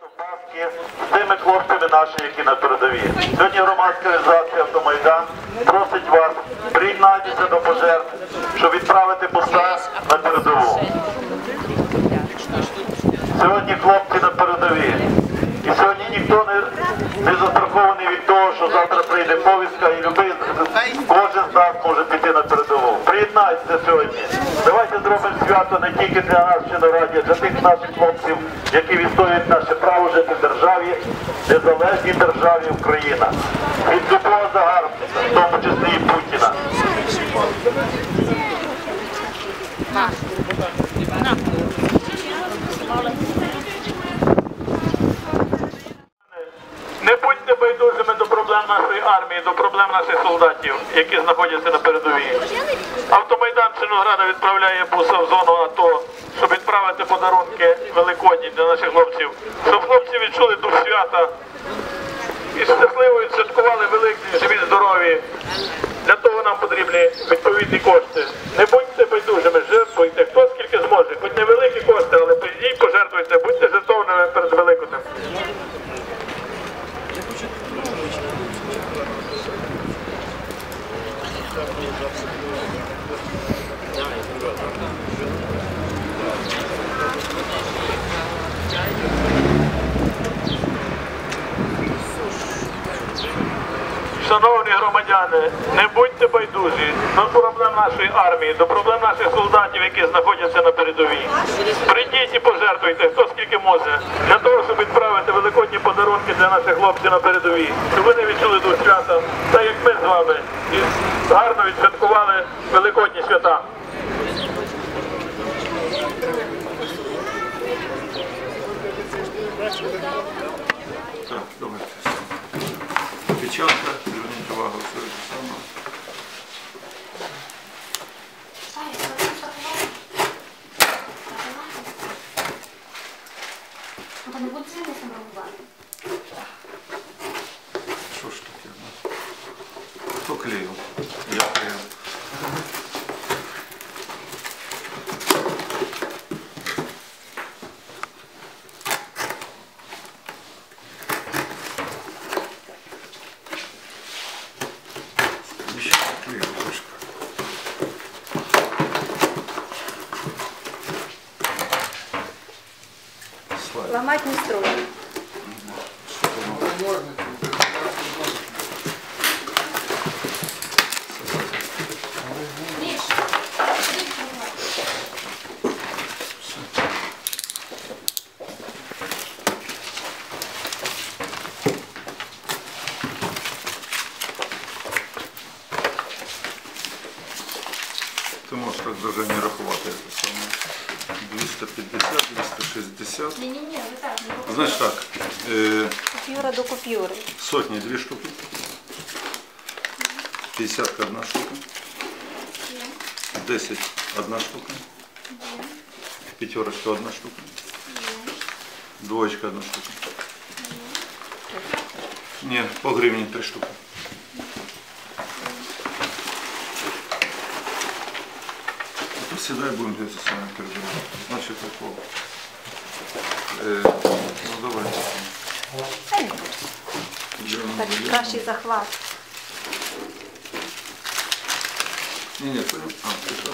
З тими хлопцями наші, які на передовій. Сьогодні громадська організація «Автомайдан» просить вас приєднатися до пожертв, щоб відправити поста на передову. Сьогодні хлопці на передовій. І сьогодні ніхто не, не застрахований від того, що завтра прийде повістка і любий, кожен з нас може піти на передову. Приєднайтеся сьогодні. Давайте зробимо свято не тільки для нас, чи на раді, а для тих наших хлопців, які відстоюють наше право жити в державі, незалежній державі Україна. Від любого загарбника, в тому числі і Путіна. Не будьте байдужими до проблем нашої армії, до проблем наших солдатів, які знаходяться на передовій. Автомайдан Чернограда відправляє буса в зону АТО, щоб відправити подарунки великодні для наших хлопців, щоб хлопці відчули дух свята і щасливо відсвяткували Великдень, живі здорові. Для того нам потрібні відповідні кошти. Не будьте байдужими, жертвуйте, хто скільки зможе. Хоч невеликі кошти, але прийдіть, пожертвуйте, будьте жертовними перед Великоднем. Шановні громадяни, не будьте байдужі до проблем нашої армії, до проблем наших солдатів, які знаходяться на передовій. Прийдіть і пожертвуйте, хто скільки може, для того, щоб відправити великодні подарунки для наших хлопців на передовій, щоб вони відчули до свята, так як ми з вами, і гарно відсвяткували великодні свята. Печатка, зверніть увагу, все Слайд. Ломать не строго. Що там? Ти можеш так даже не рахувати це саме. 250, 260. Ні-ні-ні, ви так, не Знаєш так, е, Купюра до купюри. сотні дві штуки. П'ятдесятка одна штука. Десять одна штука. П'ятерочка одна штука. Двоєчка одна штука. Ні, по гривні три штуки. Сідай будемо дивитися з вами перебирати. Значить такого. Е, ну давайте. Та ні, так кращий захват. Ні, ні, понял. А, що?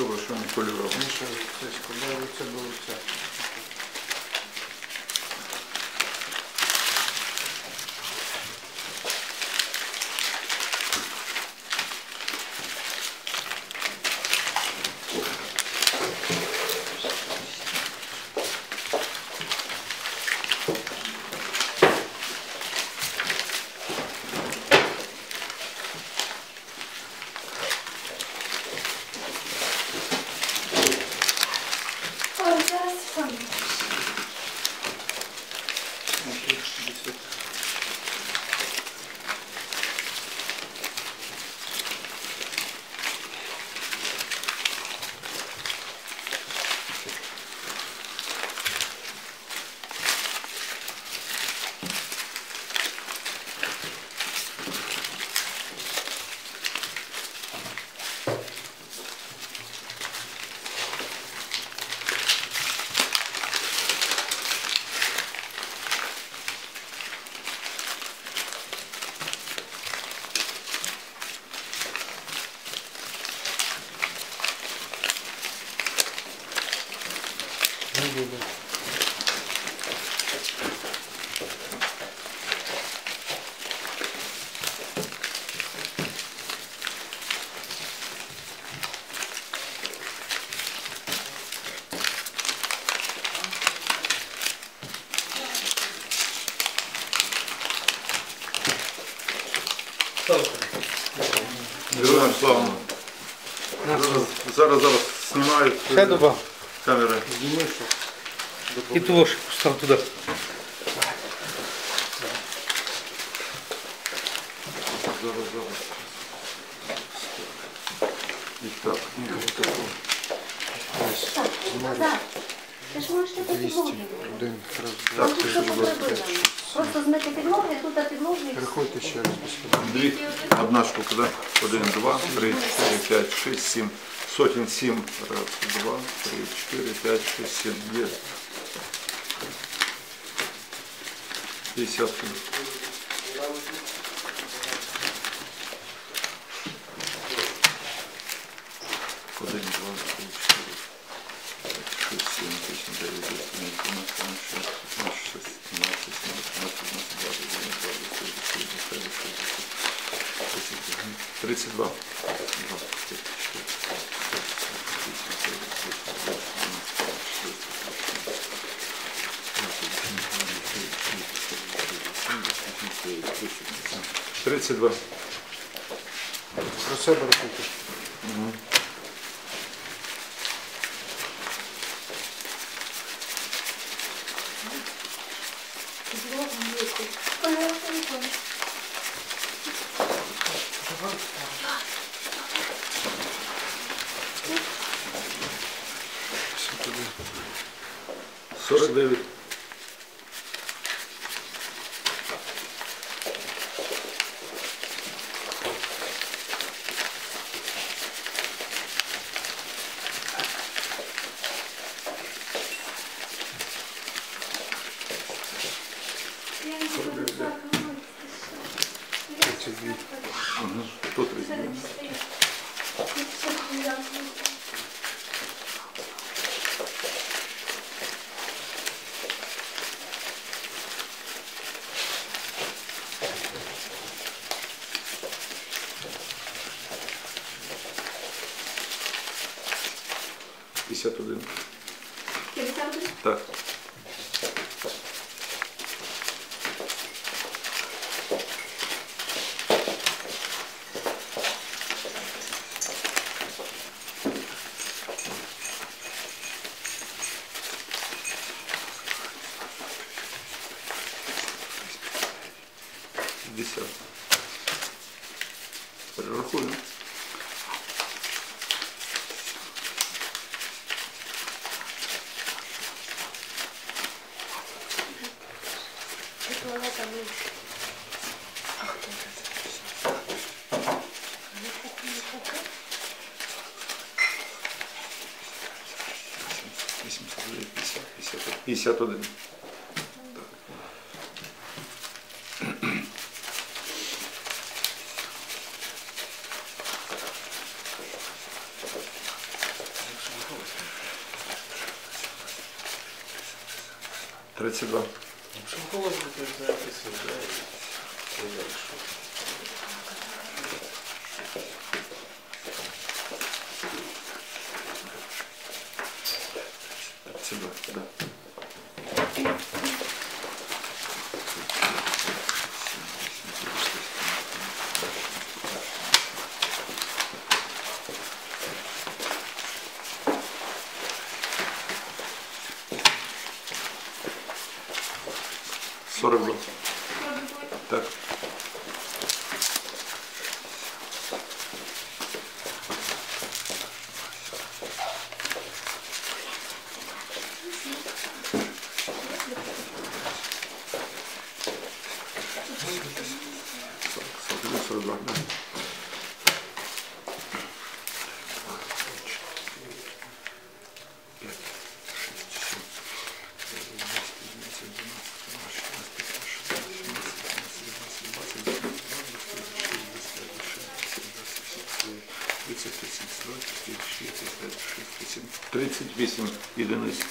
Добре, що не кольоровий. Це ж кольори, це було це. слава. Зараз, зараз, зараз знімають Ще е, доба. камери. Зніми, що. І того ж постав туди. Зараз, зараз. І так, ні, отако. Так. Ти ж можеш таку два. Так? Просто змити підлоги, тут все. Рахуйте ще раз. Дві, одна штука, да? Один, два, три, чотири, п'ять, шість, сім. Сотень сім. Раз, два, три, чотири, п'ять, шість, сім. Є. П'ятдесят. Один, два, три, чотири, п'ять, шість, сім, вісім, дев'ять, десять, одинадцять, дванадцять, шістнадцять, шістнадцять, сімнадцять, шістнадцять, сімнадцять, двадцять, двадцять, двадцять, двадцять, двадцять, двадцять, тридцять два. Два, три, чотири, п'ять, шість, сім, вісім, дев'ять, десять, одинадцять, дванадцять, тридцять, Тридцять два. Про себе рахуйте. 51. 51? Так. намного меньше. Ах ты, рублей, 50, 50, 51. Тридцать два. Тридцать 40 років. Так. 38 одиниць.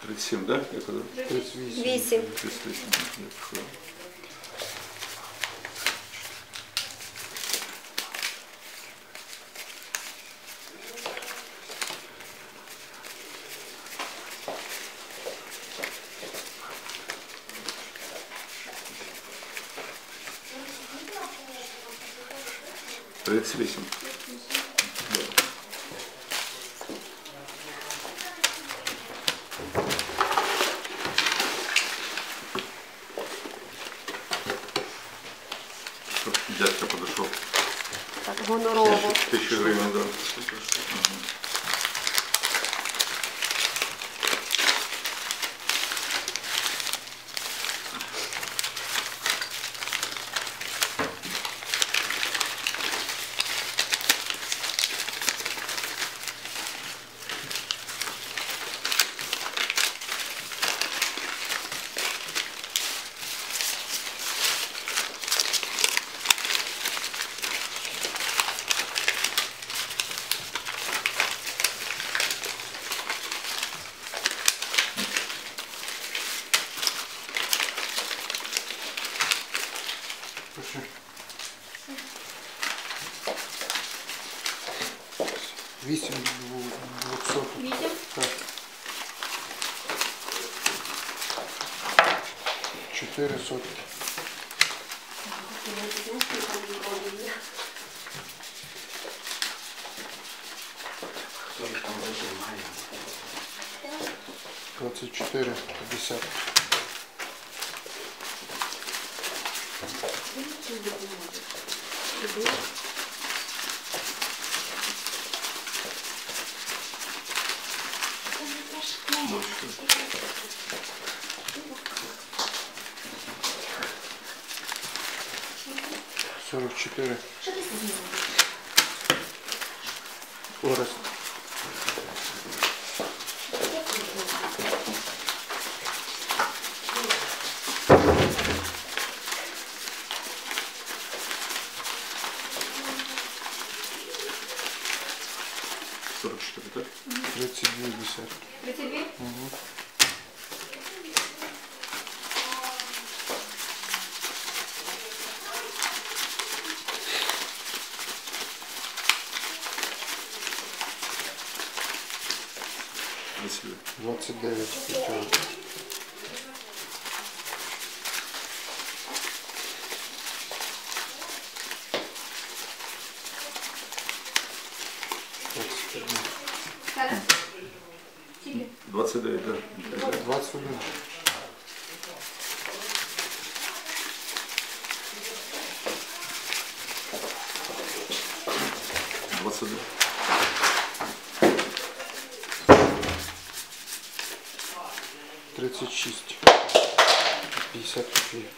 Тридцать семь, да? Я казав? Тридцать вісім. Вісім. Тридцать вісім. Совет Селесин. Дядька подошел. Так, гонорово. Тысячу гривен, да. 24,50. Сорок четыре. Скорость. смысле? 29 путем. Двадцать девять, да. Двадцать один. 36. 50 копеек.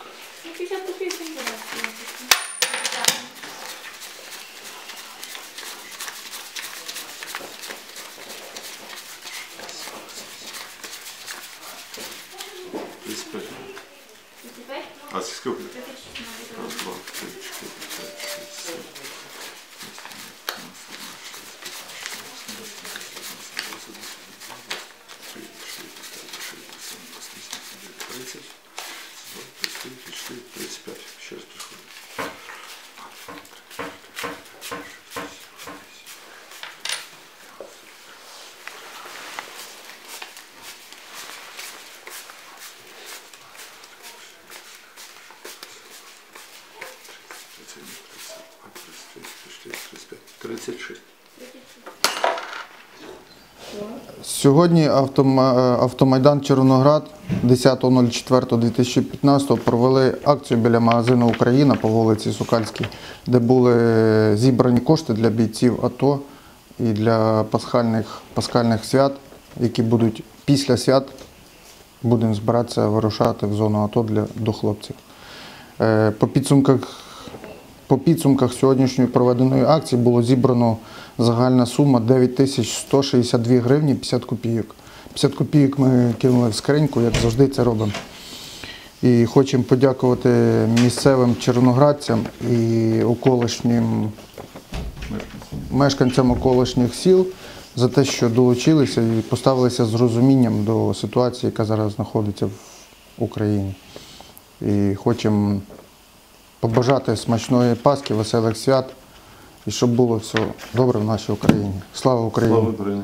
50 копеек не было. Аз. Раз, два, три, четири, пет, шест, седем. Сьогодні е, автомайдан Червоноград 10.04.2015 провели акцію біля магазину Україна по вулиці Сукальській, де були зібрані кошти для бійців АТО і для пасхальних, пасхальних свят, які будуть після свят. Будемо збиратися вирушати в зону АТО для, до хлопців. Е, По підсумках по підсумках сьогоднішньої проведеної акції було зібрано загальна сума 9162 гривні 50 копійок. 50 копійок ми кинули в скриньку, як завжди це робимо. І хочемо подякувати місцевим червоноградцям і околишнім мешканцям околишніх сіл за те, що долучилися і поставилися з розумінням до ситуації, яка зараз знаходиться в Україні. І хочемо побажати смачної Пасхи, веселих свят і щоб було все добре в нашій Україні. Слава Україні! Слава Україні!